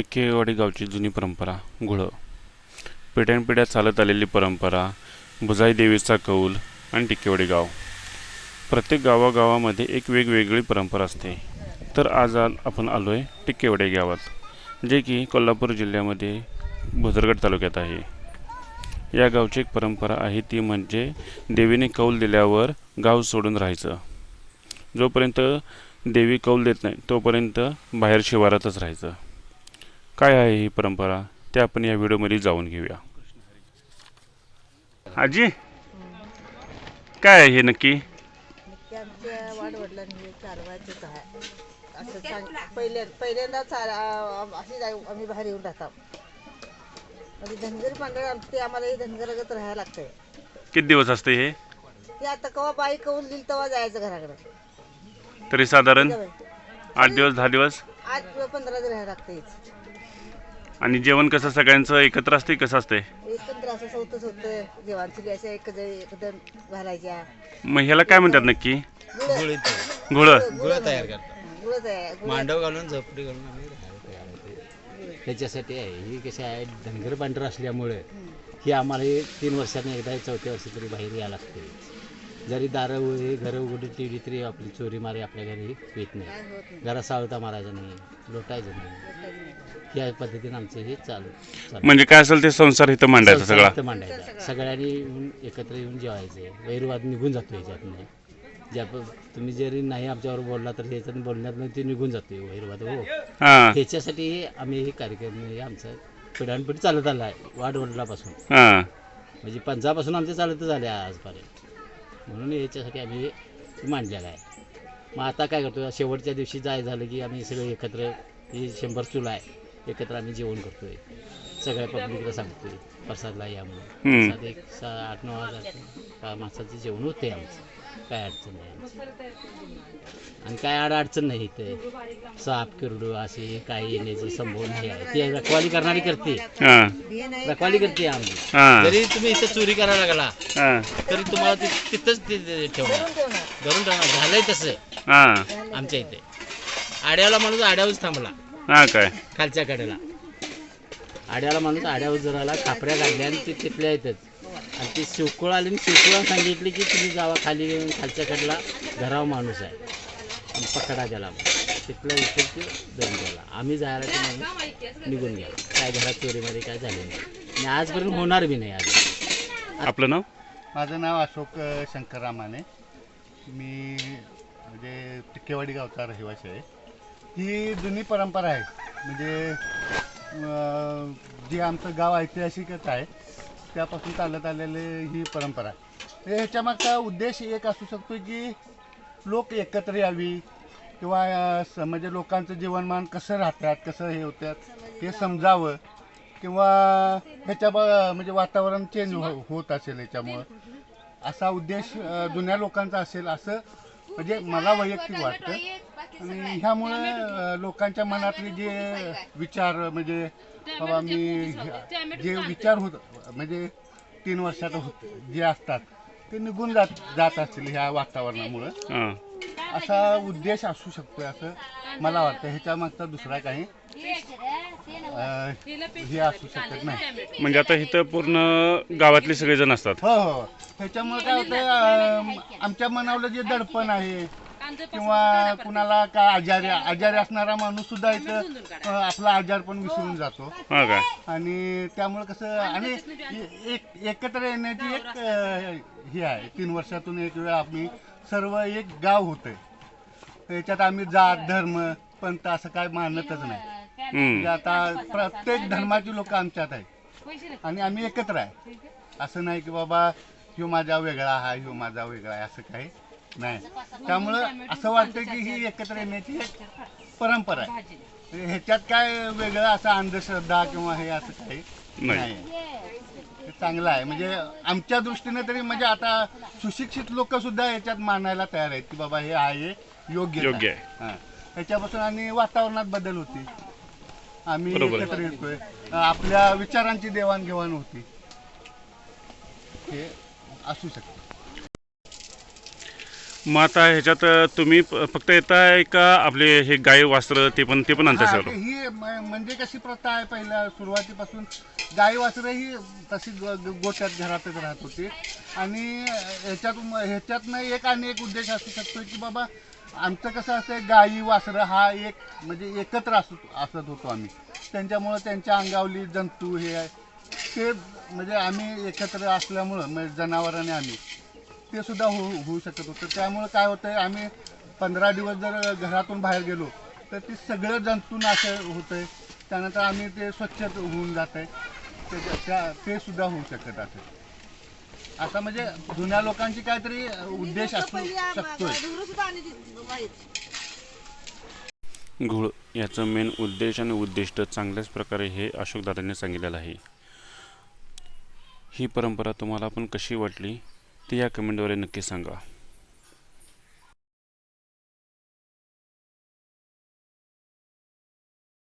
टक्केवाडी गावची जुनी परंपरा घुळं पिढ्यानपिढ्या चालत आलेली परंपरा बुजाई देवीचा कौल आणि टिक्केवाडी गाव. प्रत्येक गावागावामध्ये एक वेगवेगळी परंपरा असते. तर आज आपण आलो आहे टिक्केवाडी गावात जे की कोल्हापूर जिल्ह्यामध्ये भुजरगड तालुक्यात आहे. या गावची एक परंपरा आहे ती म्हणजे देवीने कौल दिल्यावर गाव सोडून राहायचं. जोपर्यंत देवी कौल देत नाही तोपर्यंत बाहेर शिवारातच राहायचं. काय आहे ही परंपरा? ते आपण या व्हिडिओमध्ये जाऊन घेऊया. आजी काय आहे हे नक्की? वाडवडिलांनी चालवायचंच आहे. असं सांग पहिल्या पहिल्यांदा चाल अशी आम्ही बाहेर येऊन राहतो. म्हणजे धनगर मंडळ आम- ते आम्हाला हे धनगरगत राहायला लागतंय. किती दिवस असते हे? ते आता कवा बाई कवून दिली तेव्हा जायचं घराकडे. तरी साधारण आठ दिवस दहा दिवस? आठ किंवा पंधरा दिवस राहायला लागतंय. आणि जेवण कसं सगळ्यांचं एकत्र असते कसं असते एकत्र असं सवतच होतं. जेवण अशा एक एकदम घालायच्या. मग ह्याला काय म्हणतात नक्की? गुळ. गुळ. घोळं गुळ तयार करतात. गुळच आहे गुळ मांडव घालून झोपडी घालून आम्ही राहायला तयार होते त्याच्यासाठी आहे. ही कशी आहे धनगर पांढरं असल्यामुळे ही आम्हाला हे तीन वर्षांनी एकदा चौथ्या वर्षी तरी बाहेर यायला लागते. जरी दारं उघडी घरं उघडी टिवली तरी आपली चोरी मारी आपल्या घरी येत नाही. घरात सावता मारायचं नाही लोटायचं नाही. या पद्धतीने आमचं हे चालू म्हणजे काय असेल ते संसार इथं मांडायचा सगळा? इथं मांडायचा. सगळ्यांनी येऊन एकत्र येऊन जेवायचे. वैरवाद निघून जातो ह्याच्यातनं ज्या तुम्ही जरी नाही आमच्यावर बोलला तर ह्याच्यात बोलण्यात ते निघून जातो वैरवाद हो. हां. त्याच्यासाठी आम्ही हे कार्यक्रम हे आमचं पिढ्यानपिढी चालत आला आहे हां. म्हणजे पंजापासून आमचं चालतच आले आजपर्यंत. म्हणून याच्यासाठी आम्ही मांडलेलं आहे. मग आता काय करतो शेवटच्या दिवशी जाय झालं की आम्ही सगळे एकत्र ही शंभर चुला आहे एकत्र आम्ही जेवण करतोय. सगळ्या पब्लिकला सांगतोय प्रसादला या म्हणून. प्रसाद एक सहा आठ नऊ हजार माणसाचं जेवण होते आमचं. काय अडचण नाही. आणि काय आड अडचण नाही इथे. साप किरडू असे काही येण्याची संभव नाही आहे. ती रखवाली करणारी करते. हां. रखवाली करते आमची हां. जरी तुम्ही इथं चोरी करायला लागला हां. तरी तुम्हाला ति- तिथंच ते ते ठेवणार. धरून ठेवणार. झालंय तसं. हां. आमच्या इथे. आड्याला माणूस आड्यावरच थांबला. हां काय? खालच्या कडेला. आड्याला माणूस आड्यावर जराला खापऱ्या काढल्या आणि ते तिथल्या येतात आणि ते शिवकुळ आले आणि शिवकुळा सांगितले की तुम्ही जावा खाली येऊन खालच्या कडेला घरावर माणूस आहे. आणि पकडा त्याला. तिथल्या इथे ते धरून गेला आम्ही जायला ते माणूस निघून गेला. काय घरात चोरीमध्ये काय झालं नाही. आणि आजपर्यंत होणार बी नाही आज आपलं नाव? माझं नाव अशोक अ, शंकर रामाने मी म्हणजे टिक्केवाडी गावचा रहिवासी आहे. ही जुनी परंपरा आहे. म्हणजे अ, जे आमचं गाव ऐतिहासिकच आहे. त्यापासून चालत आलेली ही परंपरा आहे. तर ह्याच्यामागचा उद्देश एक असू शकतो की लोक एकत्र यावी किंवा स- म्हणजे लोकांचं जीवनमान कसं राहतात कसं हे होतात हे समजावं किंवा ह्याच्या ब- म्हणजे वातावरण चेंज हो होत असेल याच्यामुळं असा उद्देश अ, जुन्या लोकांचा असेल असं म्हणजे मला वैयक्तिक वाटतं. आणि ह्यामुळे लोकांच्या मनातले जे विचार म्हणजे बाबा मी ह्या- जे विचार होत म्हणजे तीन वर्षात होत जे असतात ते निघून जात जात असतील ह्या वातावरणामुळं. हां. असा उद्देश असू शकतो असं मला वाटतं. ह्याच्या मागचा दुसरा काही अ, हे असू शकत नाही. म्हणजे आता इथं पूर्ण गावातले सगळेजण असतात. हो हो त्याच्यामुळे काय होतं आमच्या मनावलं जे दडपण आहे किंवा कुणाला काय आजारी आजारी असणारा माणूस सुद्धा इथं अं, आपला आजार पण विसरून जातो. हां काय आणि त्यामुळे कसं आणि ए- एक एकत्र येण्याची एक अं, हे आहे. तीन वर्षातून एक वेळा आम्ही सर्व एक गाव होतंय. त्याच्यात आम्ही जात धर्म पंथ असं काय मानतच नाही. हम्म. म्हणजे आता प्रत्येक धर्माची लोक आमच्यात आहेत. आणि आम्ही एकत्र आहे. असं नाही की बाबा ह्यो माझा वेगळा आहे ह्यो माझा वेगळा आहे असं काही. नाही. त्यामुळं असं वाटतं की ही एकत्र येण्याची एक परंपरा आहे. ह्याच्यात काय वेगळं असं अंधश्रद्धा किंवा हे असं काही नाही. हे चांगलं आहे. म्हणजे आमच्या दृष्टीने तरी म्हणजे आता सुशिक्षित लोक सुद्धा याच्यात मानायला तयार आहेत की बाबा हे आहे योग्य योग्य आहे. हां. त्याच्यापासून आणि वातावरणात बदल होती. आम्ही बरोबर आहे. एकत्र येतोय. आपल्या विचारांची देवाणघेवाण होती. हे असू शकते. मग आता ह्याच्यात तुम्ही प- फक्त येताय का आपले हे गाय वास्त्र ते पण ते पण आणताय हा, सगळं? ही म- म्हणजे कशी प्रथा आहे पहिल्या सुरुवातीपासून गाई वासरं ही तशी ग- ग- गोट्यात घरातच राहत होती. आणि ह्याच्यात ह्याच्यातनं एक आणि एक उद्देश असू शकतो की बाबा आमचं कसं असतं गाई वासरं हा एक म्हणजे एकत्र असत असत होतो आम्ही. त्यांच्यामुळं त्यांच्या अंगावली जंतू हे आहे. ते म्हणजे आम्ही एकत्र असल्यामुळं म्हणजे जनावरांनी आम्ही ते सुद्धा होऊ होऊ शकत होतं. त्यामुळं काय होतंय आम्ही पंधरा दिवस जर घरातून बाहेर गेलो तर ते सगळं जंतूनाश होतंय. त्यानंतर आम्ही ते स्वच्छ होऊन जात आहे त्याच्या त्या ते सुद्धा होऊ शकत असेल आता म्हणजे जुन्या लोकांची काहीतरी उद्देश असू शकतोय. ती घोळ याचं मेन उद्देश आणि उद्दिष्ट चांगल्याच प्रकारे हे अशोकदादांनी सांगितलेलं आहे. ही परंपरा तुम्हाला पण कशी वाटली? ते या कमेंटद्वारे नक्की सांगा.